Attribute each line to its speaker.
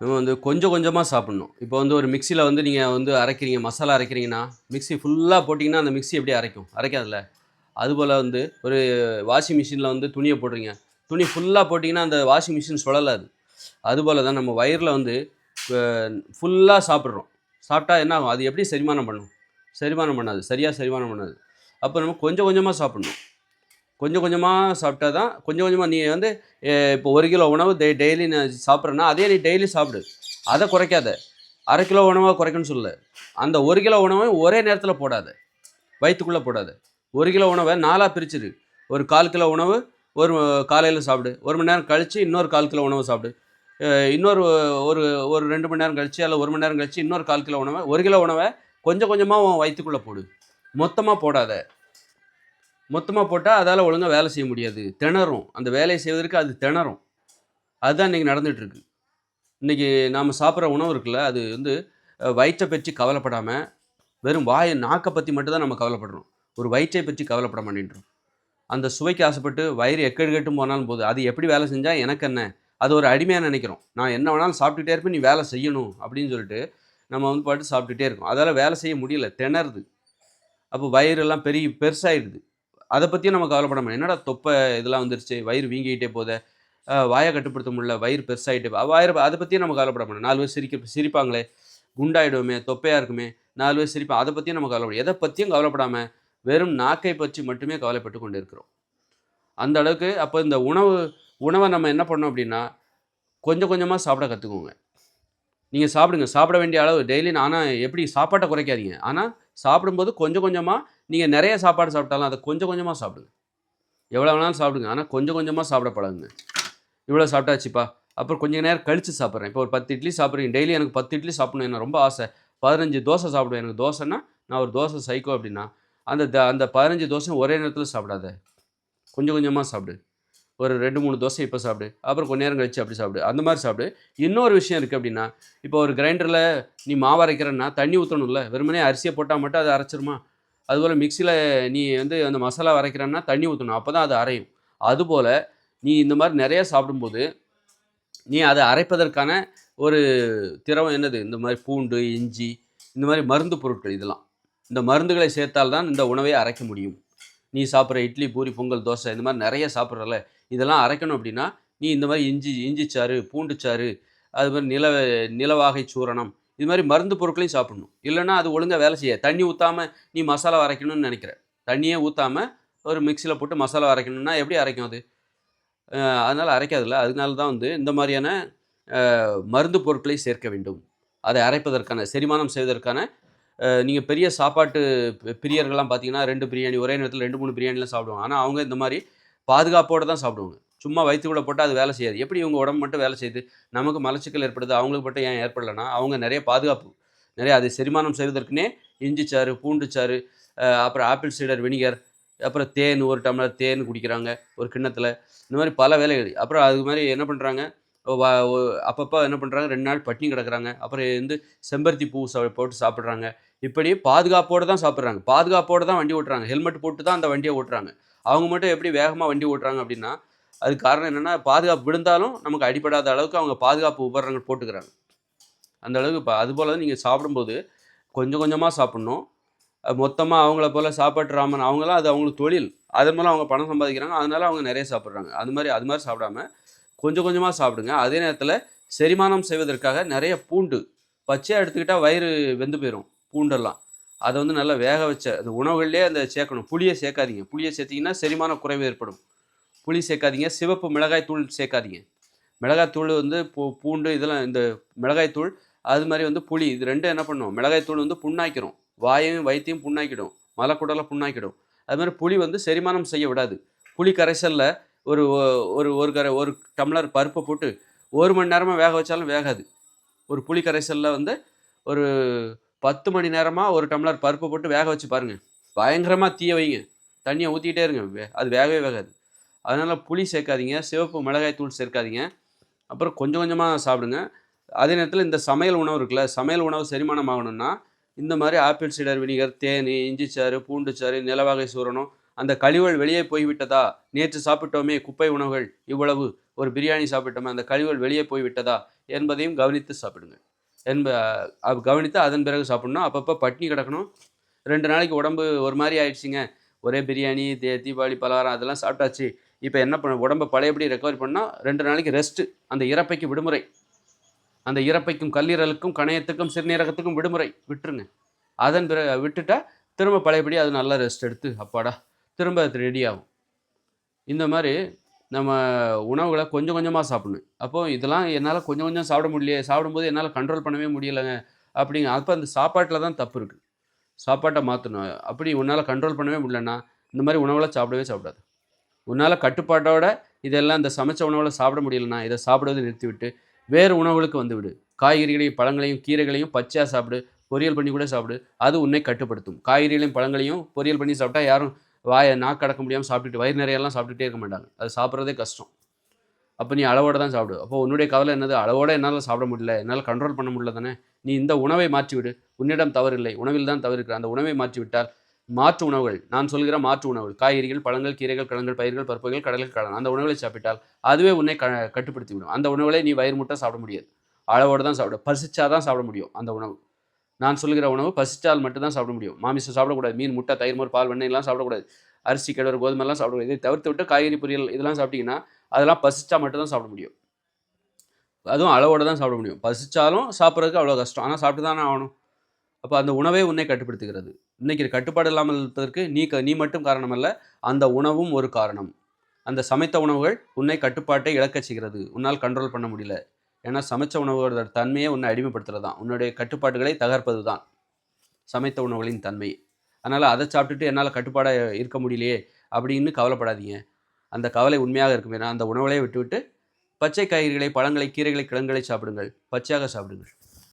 Speaker 1: நம்ம வந்து கொஞ்சம் கொஞ்சமாக சாப்பிட்ணும். இப்போ வந்து ஒரு மிக்சியில் வந்து நீங்கள் வந்து அரைக்கிறீங்க மசாலா அரைக்கிறீங்கன்னா மிக்ஸி ஃபுல்லாக போட்டிங்கன்னா அந்த மிக்ஸி எப்படி அரைக்கும். அரைக்காதுல்ல? அதுபோல் வந்து ஒரு வாஷிங் மிஷினில் வந்து துணியை போடுறீங்க துணி ஃபுல்லாக போட்டிங்கன்னா அந்த வாஷிங் மிஷின் சுழலாது. அதுபோல் தான் நம்ம வயிறில் வந்து ஃபுல்லாக சாப்பிட்றோம். சாப்பிட்டா என்ன ஆகும்? அது எப்படி செரிமானம் பண்ணும்? செரிமானம் பண்ணாது. சரியாக செரிமானம் பண்ணாது. அப்போ நம்ம கொஞ்சம் கொஞ்சமாக சாப்பிட்ணும். கொஞ்சம் கொஞ்சமாக சாப்பிட்டா தான் கொஞ்சம் கொஞ்சமாக நீ வந்து இப்போ ஒரு கிலோ உணவு டெய் டெய்லி நான் சாப்பிட்றேன்னா அதே நீ டெய்லி சாப்பிடு. அதை குறைக்காத. அரை கிலோ உணவாக குறைக்கணும்னு சொல்லு. அந்த ஒரு கிலோ உணவை ஒரே நேரத்தில் போடாத. வயிற்றுக்குள்ளே போடாது. ஒரு கிலோ உணவை நாலாக பிரிச்சிரு. ஒரு கால் கிலோ உணவு ஒரு காலையில் சாப்பிடு. ஒரு மணி நேரம் கழித்து இன்னொரு கால் கிலோ உணவு சாப்பிடு. இன்னொரு ஒரு ஒரு ரெண்டு மணி நேரம் கழித்து அல்ல ஒரு மணி நேரம் கழிச்சு இன்னொரு கால் கிலோ உணவை ஒரு கிலோ உணவை கொஞ்சம் கொஞ்சமாக உன் வயிற்றுக்குள்ளே போடு. மொத்தமாக போடாத. மொத்தமாக போட்டால் அதால் ஒழுங்காக வேலை செய்ய முடியாது. திணறும். அந்த வேலையை செய்வதற்கு அது திணறும். அதுதான் இன்றைக்கி நடந்துகிட்ருக்கு இன்றைக்கி நாம் சாப்பிட்ற உணவு இருக்குல்ல அது வந்து வயிற்றை பற்றி கவலைப்படாமல் வெறும் வாயை நாக்கை பற்றி மட்டும்தான் நம்ம கவலைப்படுறோம். ஒரு வயிற்றை பற்றி கவலைப்பட மாட்டேன்றோம். அந்த சுவைக்கு ஆசைப்பட்டு வயிறு எக்கெடுக்கட்டும் போனாலும் போது அது எப்படி வேலை செஞ்சால் எனக்கு என்ன? அது ஒரு அடிமையாக நினைக்கிறோம். நான் என்ன வேணாலும் சாப்பிட்டுட்டே இருப்பேன் நீ வேலை செய்யணும் அப்படின்னு சொல்லிட்டு நம்ம வந்து பாட்டு சாப்பிட்டுட்டே இருக்கோம். அதால் வேலை செய்ய முடியல திணறுது. அப்போ வயிறெல்லாம் பெரிய பெருசாகிடுது அதை பற்றியும் நம்ம கவலைப்பட மாட்டோம் என்னடா தொப்பை இதெல்லாம் வந்துருச்சு? வயிறு வீங்கிக்கிட்டே போதே. வாயை கட்டுப்படுத்த முடியல வயிறு பெருசாகிட்டே வயிறு அதை பற்றியும் நம்ம கவலைப்பட மாட்டோம் நாலு பேர் சிரிக்க சிரிப்பாங்களே. குண்டாயிடுவோமே தொப்பையாக இருக்குமே நாலு பேர் சிரிப்பா அதை பற்றியும் நம்ம கவலைப்படும் எதை பற்றியும் கவலைப்படாமல் வெறும் நாக்கை பற்றி மட்டுமே கவலைப்பட்டு கொண்டு இருக்கிறோம் அந்த அளவுக்கு அப்போ இந்த உணவு உணவை நம்ம என்ன பண்ணோம் அப்படின்னா கொஞ்சம் கொஞ்சமாக சாப்பிட கற்றுக்கோங்க நீங்கள் சாப்பிடுங்க சாப்பிட வேண்டிய அளவு டெய்லி ஆனால் எப்படி சாப்பாட்டை குறைக்காதீங்க. ஆனால் சாப்பிடும்போது கொஞ்சம் கொஞ்சமாக நீங்கள் நிறைய சாப்பாடு சாப்பிட்டாலும் அதை கொஞ்சம் கொஞ்சமாக சாப்பிடுங்க. எவ்வளோ வேணாலும் சாப்பிடுங்க. ஆனால் கொஞ்சம் கொஞ்சமாக சாப்பிட பழகுங்க. இவ்வளோ சாப்பிட்டாச்சுப்பா. அப்புறம் கொஞ்ச நேரம் கழித்து சாப்பிட்றேன். இப்போ ஒரு பத்து இட்லி சாப்பிட்றீங்க. டெய்லி எனக்கு பத்து இட்லி சாப்பிடணும். எனக்கு ரொம்ப ஆசை. பதினஞ்சு தோசை சாப்பிடுவேன். எனக்கு தோசைன்னா நான் ஒரு தோசை சைக்கோ அப்படின்னா அந்த த- அந்த பதினஞ்சு தோசை ஒரே நேரத்தில் சாப்பிடாத. கொஞ்சம் கொஞ்சமாக சாப்பிடு. ஒரு ரெண்டு மூணு தோசை இப்போ சாப்பிடு. அப்புறம் கொஞ்ச நேரம் கழிச்சு அப்படி சாப்பிடு. அந்த மாதிரி சாப்பிடு. இன்னொரு விஷயம் இருக்குது அப்படின்னா இப்போ ஒரு கிரைண்டரில் நீ மாவு அரைக்கிறன்னா தண்ணி ஊற்றணும்ல வெறுமனே அரிசியை போட்டால் மட்டும் அதை அரைச்சிருமா? அதுபோல் மிக்சியில் நீ வந்து அந்த மசாலா அரைக்கிறன்னா தண்ணி ஊற்றணும் அப்போ தான் அது அரையும். அதுபோல் நீ இந்த மாதிரி நிறைய சாப்பிடும்போது நீ அதை அரைப்பதற்கான ஒரு திரவம் என்னது? இந்த மாதிரி பூண்டு இஞ்சி இந்த மாதிரி மருந்து பொருட்கள் இதெல்லாம். இந்த மருந்துகளை சேர்த்தால்தான் இந்த உணவை அரைக்க முடியும். நீ சாப்பிட்ற இட்லி பூரி பொங்கல் தோசை இந்த மாதிரி நிறைய சாப்பிட்றல இதெல்லாம் அரைக்கணும் அப்படின்னா நீ இந்த மாதிரி இஞ்சி இஞ்சி சாறு பூண்டு சாறு அது மாதிரி நில நிலவாகை சூரணம் இது மாதிரி மருந்து பொருட்களையும் சாப்பிடணும். இல்லைன்னா அது ஒழுங்காக வேலை செய்ய தண்ணி ஊற்றாமல் நீ மசாலா அரைக்கணும்னு நினைக்கிற தண்ணியே ஊற்றாமல் ஒரு மிக்சியில் போட்டு மசாலா அரைக்கணும்னா எப்படி அரைக்கும் அது? அதனால் அரைக்காதுல்ல. அதனால தான் வந்து இந்த மாதிரியான மருந்து பொருட்களை சேர்க்க வேண்டும். அதை அரைப்பதற்கான செரிமானம் செய்வதற்கான நீங்கள் பெரிய சாப்பாட்டு பிரியர்கள்லாம் பார்த்தீங்கன்னா ரெண்டு பிரியாணி ஒரே நேரத்தில் ரெண்டு மூணு பிரியாணிலாம் சாப்பிடுவாங்க. ஆனால் அவங்க இந்த மாதிரி பாதுகாப்போடு தான் சாப்பிடுவாங்க. சும்மா வயிற்றுக்குள்ளே போட்டால் அது வேலை செய்யாது. எப்படி இவங்க உடம்பு மட்டும் வேலை செய்யுது நமக்கு மலச்சிக்கல் ஏற்படுது அவங்களுக்கு மட்டும் ஏன் ஏற்படலைன்னா அவங்க நிறைய பாதுகாப்பு நிறைய அதை செரிமானம் செய்வதற்குனே இஞ்சி சாறு பூண்டு சாறு அப்புறம் ஆப்பிள் சீடர் வினிகர் அப்புறம் தேன் ஒரு டம்ளர் தேன் குடிக்கிறாங்க ஒரு கிண்ணத்தில். இந்த மாதிரி பல வேலைகள். அப்புறம் அது மாதிரி என்ன பண்ணுறாங்க அப்பப்போ என்ன பண்ணுறாங்க ரெண்டு நாள் பட்டினி கிடக்குறாங்க. அப்புறம் வந்து செம்பருத்தி பூ சா- போட்டு சாப்பிட்றாங்க. இப்படி பாதுகாப்போடு தான் சாப்பிட்றாங்க. பாதுகாப்போடு தான் வண்டி ஓட்டுறாங்க. ஹெல்மெட் போட்டு தான் அந்த வண்டியை ஓட்டுறாங்க. அவங்க மட்டும் எப்படி வேகமாக வண்டி ஓட்டுறாங்க அப்படின்னா அதுக்கு காரணம் என்னென்னா பாதுகாப்பு விழுந்தாலும் நமக்கு அடிபடாத அளவுக்கு அவங்க பாதுகாப்பு உபகரணங்கள் போட்டுக்கிறாங்க. அந்த அளவுக்கு இப்போ அதுபோல் தான் நீங்கள் சாப்பிடும்போது கொஞ்சம் கொஞ்சமாக சாப்பிட்ணும். மொத்தமாக அவங்கள போல் சாப்பாட்டு ராமன் அவங்களாம் அது அவங்களுக்கு தொழில். அதன் மூலம் அவங்க பணம் சம்பாதிக்கிறாங்க. அதனால அவங்க நிறைய சாப்பிட்றாங்க. அது மாதிரி அது மாதிரி சாப்பிடாம கொஞ்சம் கொஞ்சமாக சாப்பிடுங்க. அதே நேரத்தில் செரிமானம் செய்வதற்காக நிறைய பூண்டு பச்சையாக எடுத்துக்கிட்டால் வயிறு வெந்து போயிடும் பூண்டெல்லாம். அதை வந்து நல்லா வேக வச்ச அந்த உணவுகள்லேயே அந்த சேர்க்கணும். புளியை சேர்க்காதீங்க. புளியை சேர்த்திங்கன்னா செரிமான குறைவு ஏற்படும். புளி சேர்க்காதீங்க. சிவப்பு மிளகாய் தூள் சேர்க்காதீங்க. மிளகாய் தூள் வந்து பூ பூண்டு இதெல்லாம் இந்த மிளகாய் தூள் அது மாதிரி வந்து புளி இது ரெண்டும் என்ன பண்ணும்? மிளகாய் தூள் வந்து புண்ணாக்கிரும். வாயையும் வயிற்றையும் புண்ணாக்கிடும். மலக்குடலை புண்ணாக்கிடும். அது மாதிரி புளி வந்து செரிமானம் செய்ய விடாது. புளி கரைசலில் ஒரு ஒரு ஒரு கரை ஒரு டம்ளர் பருப்பை போட்டு ஒரு மணி நேரமாக வேக வச்சாலும் வேகாது. ஒரு புளி கரைசலில் வந்து ஒரு பத்து மணி நேரமாக ஒரு டம்ளர் பருப்பை போட்டு வேக வச்சு பாருங்கள் பயங்கரமாக தீய வைங்க. தண்ணியை ஊற்றிக்கிட்டே இருங்க. வே- அது வேகவே வேகாது. அதனால் புளி சேர்க்காதீங்க சிவப்பு மிளகாய் தூள் சேர்க்காதீங்க. அப்புறம் கொஞ்சம் கொஞ்சமாக சாப்பிடுங்க. அதே நேரத்தில் இந்த சமையல் உணவு இருக்குல்ல சமையல் உணவு செரிமானம் ஆகணும்னா இந்த மாதிரி ஆப்பிள் சீடர் வினிகர் தேனி இஞ்சி சாறு பூண்டு சாறு நிலவகை சூரணம் அந்த கழிவுகள் வெளியே போய்விட்டதா? நேற்று சாப்பிட்டோமே குப்பை உணவுகள் இவ்வளவு. ஒரு பிரியாணி சாப்பிட்டோமே அந்த கழிவுகள் வெளியே போய்விட்டதா? என்பதையும் கவனித்து சாப்பிடுங்க என்ப கவனித்து அதன் பிறகு சாப்பிடணும். அப்பப்போ பட்னி கிடக்கணும். ரெண்டு நாளைக்கு உடம்பு ஒரு மாதிரி ஆயிடுச்சுங்க. ஒரே பிரியாணி தீபாவளி பலகாரம் அதெல்லாம் சாப்பிட்டாச்சு. இப்போ என்ன பண்ண உடம்பை பழையபடி ரெக்கவரி பண்ணால் ரெண்டு நாளைக்கு ரெஸ்ட்டு அந்த இறப்பைக்கு விடுமுறை. அந்த இறப்பைக்கும் கல்லீரலுக்கும் கணையத்துக்கும் சிறுநீரகத்துக்கும் விடுமுறை. விட்டுருங்க. அதன் பிறகு விட்டுட்டா திரும்ப பழையபடி அது நல்லா ரெஸ்ட் எடுத்து அப்பாடா திரும்ப அது ரெடி ஆகும். இந்த மாதிரி நம்ம உணவுகளை கொஞ்சம் கொஞ்சமாக சாப்பிடணும். அப்போது இதெல்லாம் என்னால் கொஞ்சம் கொஞ்சம் சாப்பிட முடியலையே சாப்பிடும்போது என்னால் கண்ட்ரோல் பண்ணவே முடியலைங்க அப்படிங்க அப்போ அந்த சாப்பாட்டில் தான் தப்பு இருக்குது சாப்பாட்டை மாற்றணும் அப்படி உன்னால் கண்ட்ரோல் பண்ணவே முடியலன்னா இந்த மாதிரி உணவுகளை சாப்பிடவே சாப்பிடாது. உன்னால் கட்டுப்பாட்டோட இதெல்லாம் இந்த சமைச்ச உணவில் சாப்பிட முடியலண்ணா இதை சாப்பிடுவதை நிறுத்திவிட்டு வேறு உணவுகளுக்கு வந்துவிடு. காய்கறிகளையும் பழங்களையும் கீரைகளையும் பச்சையாக சாப்பிடு பொரியல் பண்ணி கூட சாப்பிடு. அது உன்னை கட்டுப்படுத்தும். காய்கறிகளையும் பழங்களையும் பொரியல் பண்ணி சாப்பிட்டா யாரும் வாயை நாக்கு அடக்க முடியாமல் சாப்பிட்டுட்டு வயிறு நிறையெல்லாம் சாப்பிட்டுட்டே இருக்க மாட்டாங்க. அது சாப்பிட்றதே கஷ்டம். அப்போ நீ அளவோட தான் சாப்பிடு. அப்போ உன்னுடைய கவலை என்னது? அளவோட என்னால் சாப்பிட முடியல. என்னால் கண்ட்ரோல் பண்ண முடியல தானே? நீ இந்த உணவை மாற்றிவிடு. உன்னிடம் தவறில்லை உணவில் தான் தவறு இருக்கிற. அந்த உணவை மாற்றிவிட்டால் மாற்று உணவுகள். நான் சொல்கிற மாற்று உணவுகள் காய்கறிகள் பழங்கள் கீரைகள் கிழங்குகள் பயிர்கள் பருப்புகள் கடலை கடல். அந்த உணவுகளை சாப்பிட்டால் அதுவே உன்னை க கட்டுப்படுத்தி விடும் அந்த உணவுகளை நீ வயிறு முட்டை சாப்பிட முடியாது. அளவோடு தான் சாப்பிட பசிச்சா தான் சாப்பிட முடியும் அந்த உணவு. நான் சொல்கிற உணவு பசிச்சால் மட்டும்தான் சாப்பிட முடியும். மாமிசம் சாப்பிடக்கூடாது. மீன் முட்டை தயிர் மோர் பால் வெண்ணெய் எல்லாம் சாப்பிடக்கூடாது. அரிசி கிழவர் கோதுமைலாம் சாப்பிடக்கூடாது. இதை தவிர்த்து விட்டு காய்கறி பொரியல் இதெல்லாம் சாப்பிட்டீங்கன்னா அதெல்லாம் பசிச்சா மட்டும்தான் சாப்பிட முடியும். அதுவும் அளவோடு தான் சாப்பிட முடியும். பசிச்சாலும் சாப்பிட்றதுக்கு அவ்வளோ கஷ்டம். ஆனால் சாப்பிட்டு தானே ஆகணும். அப்போ அந்த உணவே உன்னை கட்டுப்படுத்துகிறது. இன்னைக்கு கட்டுப்பாடு இல்லாமல் இருப்பதற்கு நீ க நீ மட்டும் காரணம் அல்ல அந்த உணவும் ஒரு காரணம். அந்த சமைத்த உணவுகள் உன்னை கட்டுப்பாட்டை இழக்கச் செய்கிறது. உன்னால் கண்ட்ரோல் பண்ண முடியல. ஏன்னா சமைச்ச உணவுகளோட தன்மையை உன்னை அடிமைப்படுத்துறது? தான் உன்னுடைய கட்டுப்பாடுகளை தகர்ப்பது தான் சமைத்த உணவுகளின் தன்மை. அதனால் அதை சாப்பிட்டுட்டு என்னால் கட்டுப்பாடாக இருக்க முடியலையே அப்படின்னு கவலைப்படாதீங்க. அந்த கவலை உண்மையாக இருக்கும். ஏன்னா அந்த உணவுகளை விட்டுவிட்டு பச்சை காய்கறிகளை பழங்களை கீரைகளை கிழங்குகளை சாப்பிடுங்கள். பச்சையாக சாப்பிடுங்கள்.